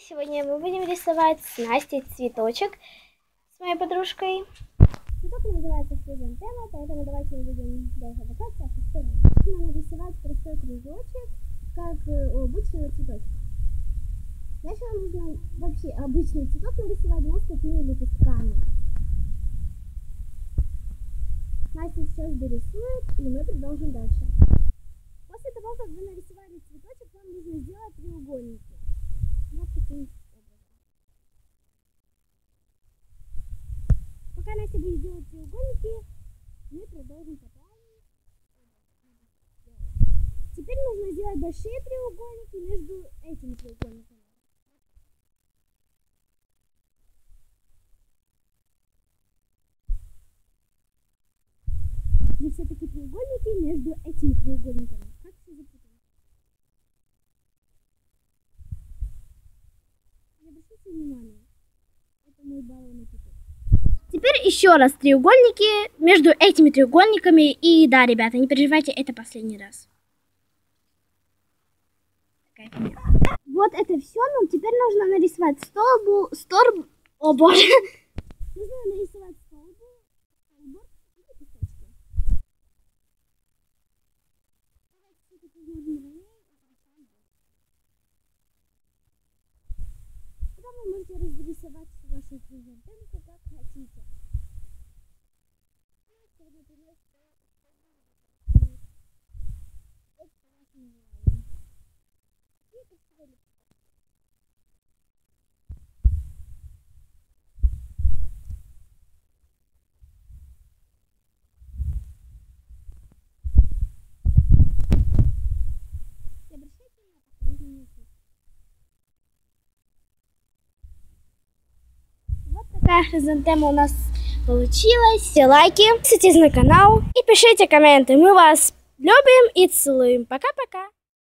сегодня мы будем рисовать с Настей цветочек с моей подружкой. Цветок называется хризантема, поэтому давайте не будем долго болтаться, а нарисовать простой кружочек, как у обычного цветочка. Сначала нужно вообще обычный цветок нарисовать, но с такими лепестками. Настя сейчас дорисует, и мы продолжим дальше. После того, как вы нарисовали цветочек, вам нужно сделать треугольники. Вот таким образом. Пока Настя будет делать треугольники, мы продолжим по плану. Теперь нужно сделать большие треугольники между этими треугольниками. Здесь все-таки треугольники между этими треугольниками. Как все запутано? Не обращайте внимания. Это мой баллонный петух. Теперь еще раз треугольники между этими треугольниками. И да, ребята, не переживайте, это последний раз. Вот это все, но теперь нужно нарисовать столбу, сторб, о боже, нужно нарисовать столбу, столбур и лепесточки. Потом вы разрисовать вашу хризантемку как хотите. Например, это обращайте на постоянный Вот такая хризантема у нас получилась. Все лайки, подписывайтесь на канал и пишите комменты. Мы вас любим и целуем. Пока-пока.